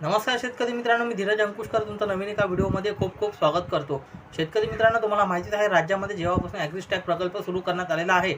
नमस्कार शेतकरी मित्रांनो मी धीरज अंकुशकर तुमचं नवीन एका व्हिडिओमध्ये खूप खूप स्वागत करतो. शेतकरी मित्रांनो तुम्हाला माहितीच आहे राज्यामध्ये जेव्हापासून ॲग्रिस्टॅक प्रकल्प सुरू करण्यात आलेला आहे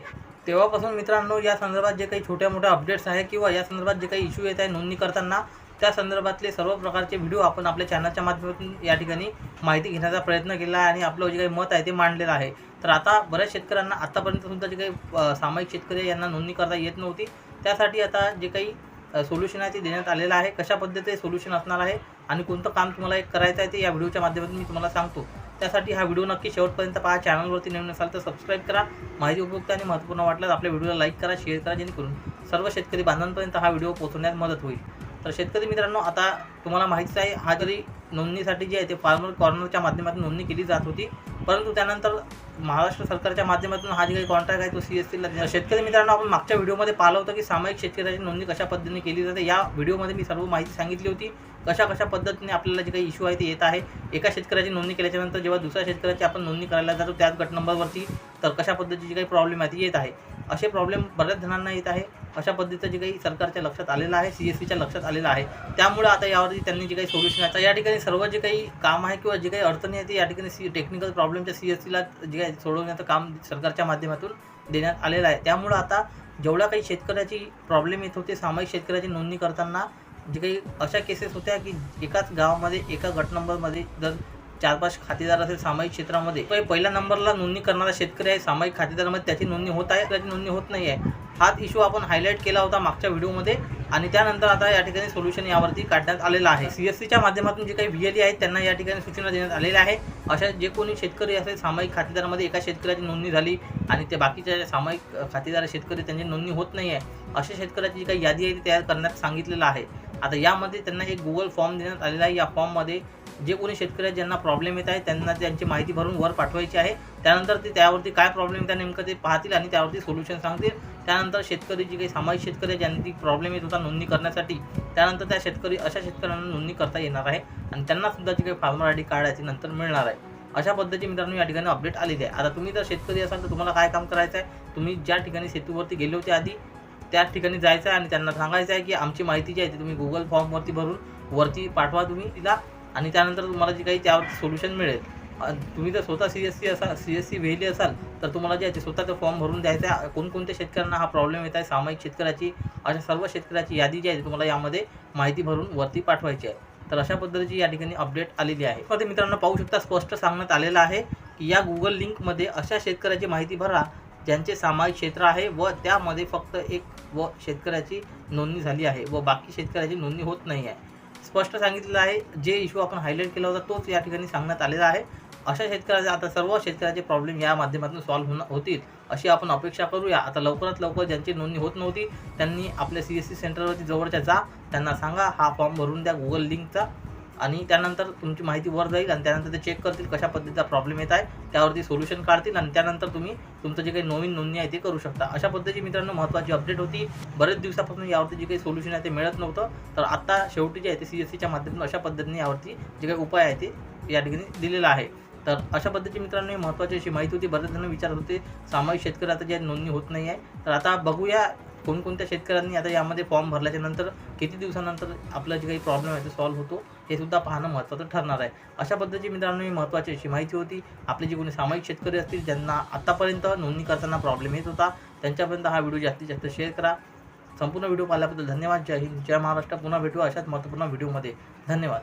तेव्हापासून मित्रांनो या संदर्भात जे काही छोट्या मोठ्या अपडेट्स आहे किंवा या संदर्भात जे काही इश्यू येत आहे नोंदणी करताना त्या संदर्भातले सर्व प्रकारचे व्हिडिओ आपण आपल्या चॅनलच्या माध्यमातून या ठिकाणी माहिती घेण्याचा प्रयत्न केला आहे आणि आपलं जे काही मत आहे ते मांडलेलं आहे. तर आता बऱ्याच शेतकऱ्यांना आतापर्यंत सुद्धा जे काही सामायिक शेतकरी आहे, यांना नोंदणी करता येत नव्हती. त्यासाठी आता जे काही सोल्युशन आहे ते देण्यात आलेलं आहे. कशा पद्धतीचे सोल्युशन असणार आहे आणि कोणतं काम तुम्हाला एक करायचं आहे ते या व्हिडिओच्या माध्यमातून मी तुम्हाला सांगतो. त्यासाठी हा व्हिडिओ नक्की शेवटपर्यंत पहा. चॅनलवरती नवीन असाल तर सबस्क्राईब करा. माहिती उपयुक्त आणि महत्त्वपूर्ण वाटल्यास आपल्या व्हिडिओला लाईक करा शेअर करा जेणेकरून सर्व शेतकरी बांधवांपर्यंत हा व्हिडिओ पोहोचवण्यात मदत होईल. तर शेतकरी मित्रांनो आता तुम्हाला माहितीच आहे हा जरी नोंदणीसाठी जे आहे ते फार्मर कॉर्नरच्या माध्यमातून नोंदणी केली जात होती परंतु त्यानंतर महाराष्ट्र सरकारच्या माध्यमातून हा जे काही कॉन्ट्रॅक्ट आहे तो सी एस सीला शेतकरी मित्रांनो आपण मागच्या व्हिडिओमध्ये पाहिलं होतं की सामायिक शेतकऱ्याची नोंदणी कशा पद्धतीने केली जाते. या व्हिडिओमध्ये मी सर्व माहिती सांगितली होती. कशा कशा पद्धतीने आपल्याला जे काही इश्यू आहे ते येत आहे. एका शेतकऱ्याची नोंदणी केल्याच्यानंतर जेव्हा दुसऱ्या शेतकऱ्याची आपण नोंदणी करायला जातो त्याच गट नंबरवरती तर कशा पद्धतीची काही प्रॉब्लेम आहे ती येत आहे. असे प्रॉब्लेम बऱ्याच जणांना येत आहे. अशा पद्धतीचं जे काही सरकारच्या लक्षात आलेलं आहे सी एस सीच्या लक्षात आलेलं आहे. त्यामुळे आता यावरती त्यांनी जे काही सोल्युशन आहे तर या ठिकाणी सर्व जे काही काम आहे किंवा जे काही अडचणी आहे ते या ठिकाणी सी टेक्निकल प्रॉब्लेमच्या सी एस सीला जे काही सोडवण्याचं काम सरकारच्या माध्यमातून देण्यात आलेलं आहे. त्यामुळं आता जेवढ्या काही शेतकऱ्याची प्रॉब्लेम येत होते सामायिक शेतकऱ्याची नोंदणी करताना जे काही अशा केसेस होत्या की एकाच गावामध्ये एका गट नंबरमध्ये जर चार पाच खातेदार असेल सामायिक क्षेत्रामध्ये. पहिल्या नंबरला नोंदणी करणारा शेतकरी आहे सामायिक खातेदारामध्ये त्याची नोंदणी होत आहे त्याची नोंदणी होत नाही आहे हाच इश्यू आपण हायलाईट केला होता मागच्या व्हिडिओमध्ये आणि त्यानंतर आता या ठिकाणी सोल्युशन यावरती काढण्यात आलेलं आहे. सी एस सीच्या माध्यमातून जे काही व्हीएलई आहेत त्यांना या ठिकाणी सूचना देण्यात आलेल्या आहे अशा जे कोणी शेतकरी असेल सामायिक खातेदारामध्ये एका शेतकऱ्याची नोंदणी झाली आणि ते बाकीच्या सामायिक खातेदार शेतकरी त्यांची नोंदणी होत नाही आहे अशा शेतकऱ्याची जी काही यादी आहे ती तयार करण्यात सांगितलेलं आहे. आता यामध्ये त्यांना एक गुगल फॉर्म देण्यात आलेला आहे. या फॉर्ममध्ये जे कोणी शेतकरी आहेत ज्यांना प्रॉब्लेम येत आहे त्यांना त्यांची माहिती भरून वर पाठवायची आहे. त्यानंतर ते त्यावरती काय प्रॉब्लेम येतात नेमकं ते पाहतील आणि त्यावरती सोल्युशन सांगतील. त्यानंतर शेतकरी जी काही सामाजिक शेतकरी आहे ज्यांनी प्रॉब्लेम येत होता नोंदणी करण्यासाठी त्यानंतर त्या शेतकरी अशा शेतकऱ्यांना नोंदणी करता येणार आहे आणि त्यांनासुद्धा जी काही फार्मर आय डी कार्ड आहे ती नंतर मिळणार आहे. अशा पद्धतीची मित्रांनो या ठिकाणी अपडेट आलेली आहे. आता तुम्ही जर शेतकरी असाल तर तुम्हाला काय काम करायचं आहे? तुम्ही ज्या ठिकाणी सेतूवरती गेले होते आधी त्याच ठिकाणी जायचं आहे आणि त्यांना सांगायचं आहे की आमची माहिती जी आहे ती तुम्ही गुगल फॉर्मवरती भरून वरती पाठवा तुम्ही तिला. आणि त्यानंतर तुम्हाला जे काही त्यावर सोल्युशन मिळेल तुम्ही जर स्वतः सी एस सी असाल सी एस सी व्हेली असाल तर तुम्हाला जे आहे स्वतःचा फॉर्म भरून द्यायचा आहे. कोणकोणत्या शेतकऱ्यांना हा प्रॉब्लेम येत आहे सामायिक शेतकऱ्याची अशा सर्व शेतकऱ्याची यादी जी आहे ती तुम्हाला यामध्ये माहिती भरून वरती पाठवायची आहे. तर अशा पद्धतीची या ठिकाणी अपडेट आलेली आहे. मध्ये मित्रांनो पाहू शकता स्पष्ट सांगण्यात आलेलं आहे की या गुगल लिंकमध्ये अशा शेतकऱ्याची माहिती भरा ज्यांचे सामायिक क्षेत्र आहे व त्यामध्ये फक्त एक व शेतकऱ्याची नोंदणी झाली आहे व बाकी शेतकऱ्याची नोंदणी होत नाही आहे. स्पष्ट सांगितलेलं आहे. जे इश्यू आपण हायलाईट केला होता तोच या ठिकाणी सांगण्यात आलेला आहे. अशा शेतकऱ्याचे आता सर्व शेतकऱ्याचे प्रॉब्लेम या माध्यमातून सॉल्व्ह होणं होतील अशी आपण अपेक्षा करूया. आता लवकरात लवकर ज्यांची नोंदणी होत नव्हती त्यांनी आपल्या सी एस सी सेंटरवरती जवळच्या जा त्यांना सांगा. हा फॉर्म भरून द्या. गुगल लिंकचा आणि त्यानंतर तुमची माहिती वर जाईल आणि त्यानंतर ते चेक करतील कशा पद्धतीचा प्रॉब्लेम येत आहे त्यावरती सोल्युशन काढतील आणि त्यानंतर तुम्ही तुमचं जे काही नवीन नोंदणी आहे ते करू शकता. अशा पद्धतीची मित्रांनो महत्त्वाची अपडेट होती. बरेच दिवसापासून यावरती जे काही सोल्युशन आहे ते मिळत नव्हतं. तर आत्ता शेवटी जे आहे ते सी एस सीच्या माध्यमातून अशा पद्धतीने यावरती जे काही उपाय आहे ते या ठिकाणी दिलेला आहे. तर अशा पद्धतीची मित्रांनो महत्त्वाची अशी माहिती होती. बरेच जण विचारत होते सामायिक शेतकरी आता जे आहे नोंदणी होत नाही आहे तर आता बघूया कोणकोणत्या शेतकऱ्यांनी आता यामध्ये फॉर्म भरल्याच्या नंतर किती दिवसानंतर आपला जे काही प्रॉब्लेम आहे ते सॉल्व्ह होतो हे सुद्धा पाहणं महत्त्वाचं ठरणार आहे. अशा पद्धतीची मित्रांनो ही महत्त्वाची अशी माहिती होती. आपले जे कोणी सामायिक शेतकरी असतील ज्यांना आत्तापर्यंत नोंदणी करताना प्रॉब्लेम येत होता त्यांच्यापर्यंत हा व्हिडिओ जास्तीत जास्त शेअर करा. संपूर्ण व्हिडिओ पाहिल्याबद्दल धन्यवाद. जय हिंद जय महाराष्ट्र. पुन्हा भेटू अशाच महत्त्वपूर्ण व्हिडिओमध्ये धन्यवाद.